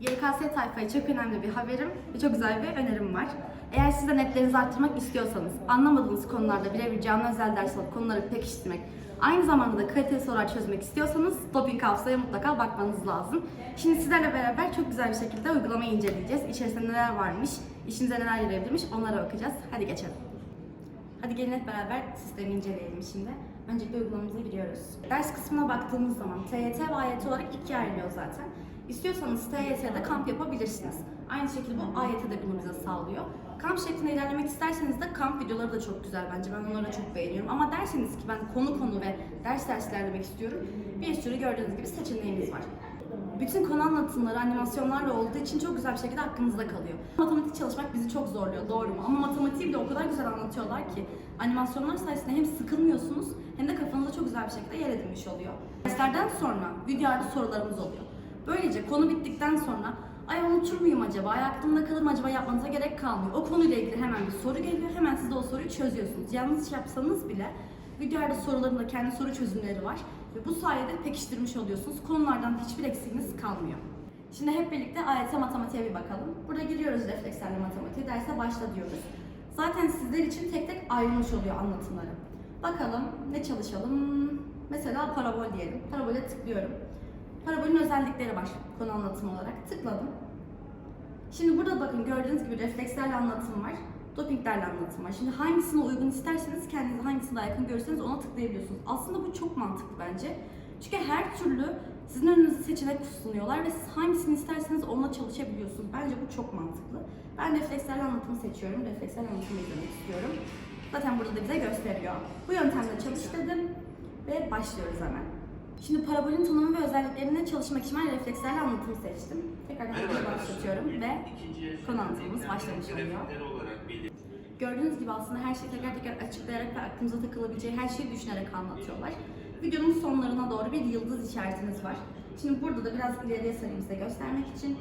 YKS tayfaya çok önemli bir haberim ve çok güzel bir önerim var. Eğer siz de netlerinizi arttırmak istiyorsanız, anlamadığınız konularda birebir canlı özel ders alıp konuları pekiştirmek, aynı zamanda da kaliteli sorular çözmek istiyorsanız Doping Hafıza'ya mutlaka bakmanız lazım. Şimdi sizlerle beraber çok güzel bir şekilde uygulamayı inceleyeceğiz. İçerisinde neler varmış, işinize neler yarayabilirmiş onlara bakacağız. Hadi geçelim. Hadi gelin hep beraber sistemi inceleyelim şimdi. Öncelikle uygulamamıza giriyoruz. Ders kısmına baktığımız zaman TYT ve AYT olarak ikiye ayrılıyor zaten. İstiyorsanız TYT'de kamp yapabilirsiniz. Aynı şekilde bu AYT de bunu bize sağlıyor. Kamp şeklinde ilerlemek isterseniz de kamp videoları da çok güzel bence. Ben onları çok beğeniyorum. Ama derseniz ki ben konu konu ve ders ders ilerlemek istiyorum. Bir sürü gördüğünüz gibi seçeneğimiz var. Bütün konu anlatımları animasyonlarla olduğu için çok güzel bir şekilde aklınızda kalıyor. Matematik çalışmak bizi çok zorluyor, doğru mu? Ama matematiği bile o kadar güzel anlatıyorlar ki animasyonlar sayesinde hem sıkılmıyorsunuz hem de kafanızda çok güzel bir şekilde yer edinmiş oluyor. Derslerden sonra video sorularımız oluyor. Böylece konu bittikten sonra ay unutur muyum acaba, ay aklımda kalır mı acaba yapmanıza gerek kalmıyor. O konuyla ilgili hemen bir soru geliyor, hemen siz de o soruyu çözüyorsunuz. Yalnız yapsanız bile video ardı sorularında kendi soru çözümleri var ve bu sayede pekiştirmiş oluyorsunuz. Konulardan hiçbir eksiğiniz kalmıyor. Şimdi hep birlikte AYT matematiğe bir bakalım. Burada giriyoruz reflekslerle matematiğe, derse başla diyoruz. Zaten sizler için tek tek ayrılmış oluyor anlatımları. Bakalım ne çalışalım? Mesela parabol diyelim. Parabole tıklıyorum. Parabolün özellikleri var konu anlatımı olarak. Tıkladım. Şimdi burada bakın gördüğünüz gibi reflekslerle anlatım var. Dopinglerle anlatım var. Şimdi hangisine uygun isterseniz kendinize hangisine daha yakın görürseniz ona tıklayabiliyorsunuz. Aslında bu çok mantıklı bence. Çünkü her türlü sizin önünüze seçenek sunuyorlar ve siz hangisini isterseniz onunla çalışabiliyorsunuz. Bence bu çok mantıklı. Ben reflekslerle anlatımı seçiyorum. Reflekslerle anlatımı izlemek istiyorum. Zaten burada da bize gösteriyor. Bu yöntemle çalış dedim ve başlıyoruz hemen. Şimdi parabolün tanımı ve özelliklerine çalışmak için ben reflekslerle anlatımı seçtim. Tekrardan başlatıyorum ve konu anlatımımız başlamış oluyor. Gördüğünüz gibi aslında her şeyi teker teker açıklayarak ve aklınıza takılabileceği her şeyi düşünerek anlatıyorlar. Videonun sonlarına doğru bir yıldız işaretiniz var. Şimdi burada da biraz ileriye sarayım size göstermek için.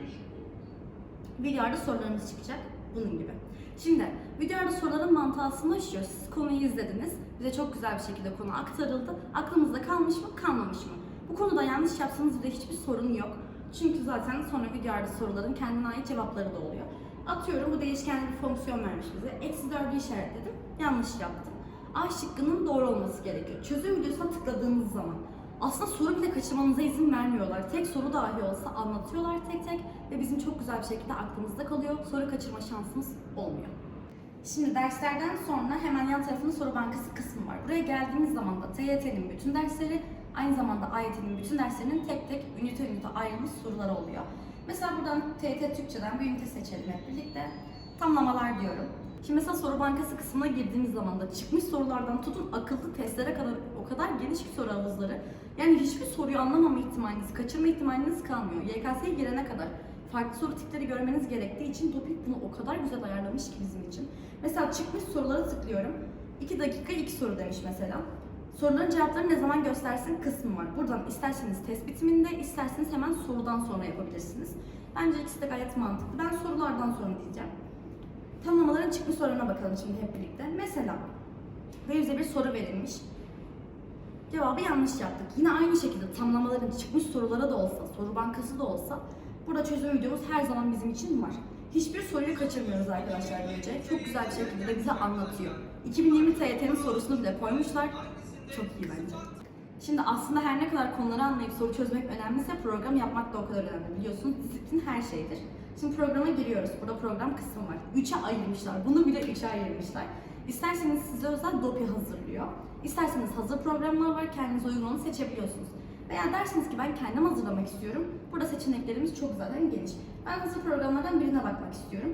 Videoda sorularımız çıkacak. Bunun gibi. Şimdi videoda soruların mantığı aslında şu. Siz konuyu izlediniz. Bize çok güzel bir şekilde konu aktarıldı. Aklınızda kalmış mı, kalmamış mı? Bu konuda yanlış yapsanız bile hiçbir sorun yok. Çünkü zaten sonra videoda soruların kendine ait cevapları da oluyor. Atıyorum bu değişkenli bir fonksiyon vermiş bize. Eksi 4'ü işaretledim. Yanlış yaptım. A şıkkının doğru olması gerekiyor. Çözüm videosuna tıkladığınız zaman aslında soru bile kaçırmanıza izin vermiyorlar. Tek soru dahi olsa anlatıyorlar tek tek ve bizim çok güzel bir şekilde aklımızda kalıyor. Soru kaçırma şansımız olmuyor. Şimdi derslerden sonra hemen yan tarafında soru bankası kısmı var. Buraya geldiğiniz zaman da TYT'nin bütün dersleri, aynı zamanda AYT'nin bütün derslerinin tek tek ünite ünite ayrılmış soruları oluyor. Mesela buradan TYT Türkçeden bir ünite seçelim hep birlikte. Tamlamalar diyorum. Şimdi mesela soru bankası kısmına girdiğimiz zaman da çıkmış sorulardan tutun akıllı testlere kadar o kadar geniş ki soru havuzları. Yani hiçbir soruyu anlamama ihtimaliniz, kaçırma ihtimaliniz kalmıyor. YKS'ye girene kadar farklı soru tipleri görmeniz gerektiği için Topik bunu o kadar güzel ayarlamış ki bizim için. Mesela çıkmış sorulara tıklıyorum. 2 dakika 2 soru demiş mesela. Soruların cevapları ne zaman göstersin kısmı var. Buradan isterseniz test bitiminde, isterseniz hemen sorudan sonra yapabilirsiniz. Bence ikisi de gayet mantıklı. Ben sorulardan sonra diyeceğim. Tanımlamaların çıkmış sorularına bakalım şimdi hep birlikte. Mesela ve bir soru verilmiş. Cevabı yanlış yaptık. Yine aynı şekilde tamlamaların çıkmış sorulara da olsa, soru bankası da olsa burada çözüm videomuz her zaman bizim için var. Hiçbir soruyu kaçırmıyoruz arkadaşlar böylece. Çok güzel bir şekilde de bize anlatıyor. 2020 TYT'nin sorusunu bile koymuşlar. Çok iyi bence. Şimdi aslında her ne kadar konuları anlayıp soru çözmek önemliyse program yapmak da o kadar önemli. Biliyorsunuz disiplin her şeydir. Şimdi programa giriyoruz. Burada program kısmı var. Üçe ayırmışlar. Bunu bile üçe ayırmışlar. İsterseniz size özel dopi hazırlıyor. İsterseniz hazır programlar var. Kendinize uygun olanı seçebiliyorsunuz. Veya dersiniz ki ben kendim hazırlamak istiyorum. Burada seçeneklerimiz çok zaten geniş. Ben hazır programlardan birine bakmak istiyorum.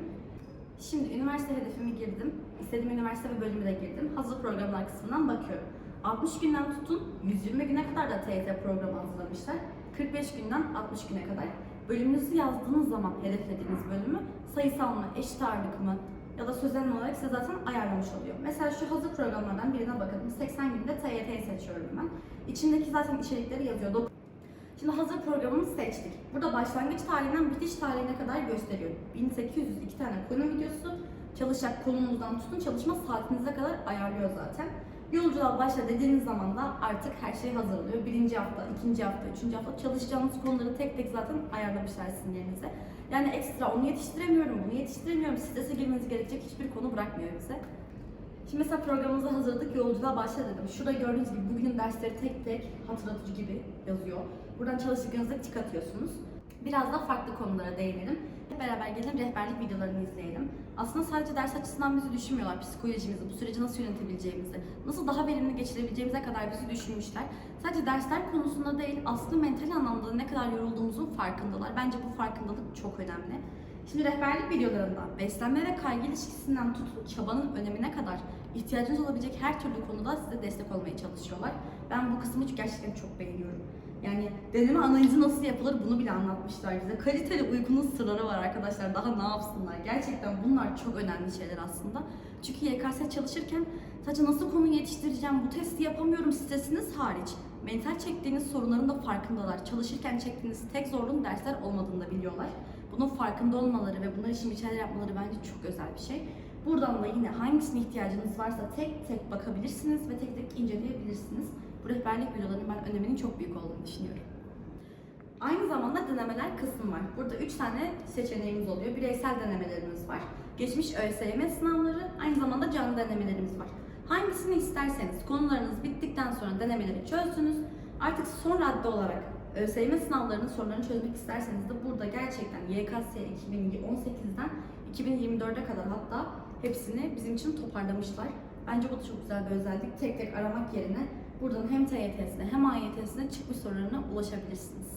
Şimdi üniversite hedefimi girdim. İstediğim üniversite ve bölümü de girdim. Hazır programlar kısmından bakıyorum. 60 günden tutun 120 güne kadar da TYT programı hazırlamışlar. 45 günden 60 güne kadar. Bölümünüzü yazdığınız zaman hedeflediğiniz bölümü sayısal mı, eşit ağırlık mı ya da sözel olarak size zaten ayarlamış oluyor. Mesela şu hazır programlardan birine bakalım. 80 günde TYT'yi seçiyorum ben. İçindeki zaten içerikleri yazıyor. Şimdi hazır programımızı seçtik. Burada başlangıç tarihinden bitiş tarihine kadar gösteriyor. 1802 tane konu videosu, çalışacak konumuzdan tutun çalışma saatinize kadar ayarlıyor zaten. Yolculuğa başla dediğiniz zaman da artık her şey hazır oluyor. Birinci hafta, ikinci hafta, üçüncü hafta çalışacağınız konuları tek tek zaten ayarlamışlar sizin yerinize. Yani ekstra onu yetiştiremiyorum, bunu yetiştiremiyorum. Strese girmeniz gerekecek hiçbir konu bırakmıyor bize. Şimdi mesela programımızı hazırladık, yolculuğa başla dedim. Şurada gördüğünüz gibi bugünün dersleri tek tek hatırlatıcı gibi yazıyor. Buradan çalıştıklarınızda tik atıyorsunuz. Biraz da farklı konulara değinelim. Beraber gelin rehberlik videolarını izleyelim. Aslında sadece ders açısından bizi düşünmüyorlar. Psikolojimizi, bu süreci nasıl yönetebileceğimizi, nasıl daha verimli geçirebileceğimize kadar bizi düşünmüşler. Sadece dersler konusunda değil, aslında mental anlamda ne kadar yorulduğumuzun farkındalar. Bence bu farkındalık çok önemli. Şimdi rehberlik videolarında beslenme ve kaygı ilişkisinden tutun çabanın önemine kadar ihtiyacınız olabilecek her türlü konuda size destek olmaya çalışıyorlar. Ben bu kısmı gerçekten çok beğeniyorum. Yani deneme analizi nasıl yapılır bunu bile anlatmışlar bize. Kaliteli uykunun sırları var arkadaşlar. Daha ne yapsınlar? Gerçekten bunlar çok önemli şeyler aslında. Çünkü YKS çalışırken sadece nasıl konu yetiştireceğim, bu testi yapamıyorum stresiniz hariç. Mental çektiğiniz sorunların da farkındalar. Çalışırken çektiğiniz tek zorluğun dersler olmadığını da biliyorlar. Bunun farkında olmaları ve bunlar için şeyler yapmaları bence çok özel bir şey. Buradan da yine hangisine ihtiyacınız varsa tek tek bakabilirsiniz ve tek tek inceleyebilirsiniz. Bu rehberlik videolarının ben öneminin çok büyük olduğunu düşünüyorum. Aynı zamanda denemeler kısmı var. Burada 3 tane seçeneğimiz oluyor. Bireysel denemelerimiz var. Geçmiş ÖSYM sınavları, aynı zamanda canlı denemelerimiz var. Hangisini isterseniz konularınız bittikten sonra denemeleri çözdünüz. Artık son radde olarak ÖSYM sınavlarının sorularını çözmek isterseniz de burada gerçekten YKS 2018'den 2024'e kadar hatta hepsini bizim için toparlamışlar. Bence bu da çok güzel bir özellik. Tek tek aramak yerine buradan hem TYT'sine hem AYT'sine çıkmış sorularına ulaşabilirsiniz.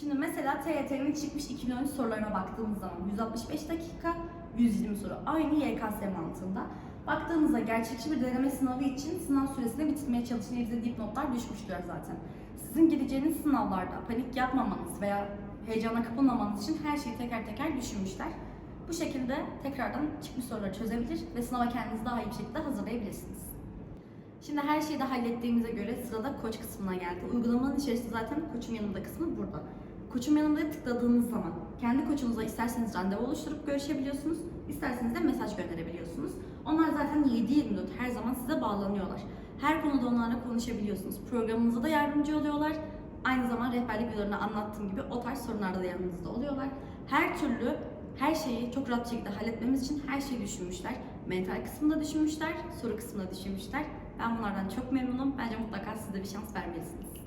Şimdi mesela TYT'nin çıkmış 2013 sorularına baktığımız zaman 165 dakika, 120 soru. Aynı YKS mantığında. Baktığımızda gerçekçi bir deneme sınavı için sınav süresini bitirmeye çalışan bize dipnotlar düşmüşler zaten. Sizin gideceğiniz sınavlarda panik yapmamanız veya heyecana kapılmamanız için her şeyi teker teker düşünmüşler. Bu şekilde tekrardan çıkmış soruları çözebilir ve sınava kendinizi daha iyi bir şekilde hazırlayabilirsiniz. Şimdi her şeyi de hallettiğimize göre sırada koç kısmına geldi. Uygulamanın içerisinde zaten koçum yanımda kısmı burada. Koçum yanımda tıkladığınız zaman kendi koçunuza isterseniz randevu oluşturup görüşebiliyorsunuz, isterseniz de mesaj gönderebiliyorsunuz. Onlar zaten 7-24 her zaman size bağlanıyorlar. Her konuda onlarla konuşabiliyorsunuz. Programınıza da yardımcı oluyorlar. Aynı zamanda rehberlik videolarında anlattığım gibi o tarz sorunlarda da yanınızda oluyorlar. Her türlü her şeyi çok rahat şekilde halletmemiz için her şeyi düşünmüşler. Mental kısmında düşünmüşler, soru kısmında düşünmüşler. Ben bunlardan çok memnunum. Bence mutlaka siz de bir şans vermelisiniz.